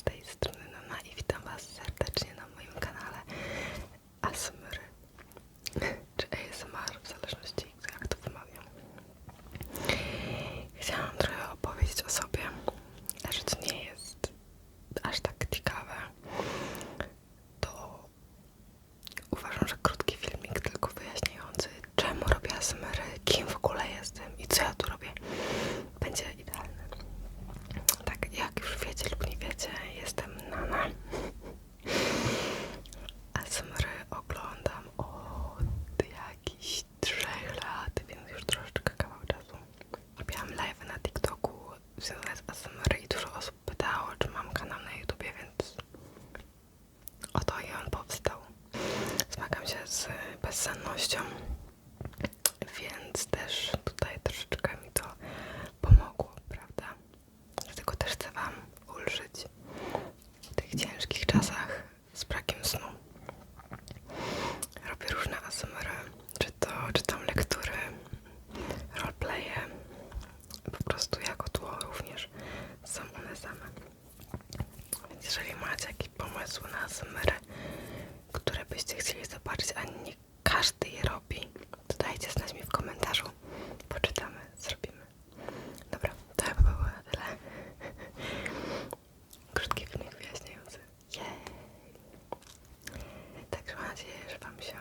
z tej strony Nana i witam Was serdecznie na moim kanale ASMR. bezsennością, więc też tutaj troszeczkę mi to pomogło, prawda? Dlatego też chcę Wam ulżyć w tych ciężkich czasach z brakiem snu. Robię różne asmery, czy to czytam lektury, roleplaye, po prostu jako tło również są one same. Więc jeżeli macie jakieś pomysły na asmery, które byście chcieli mi w komentarzu. Poczytamy, zrobimy. Dobra, to chyba było na tyle. Krótki filmik wyjaśniający. Jej! Także mam nadzieję, że Wam się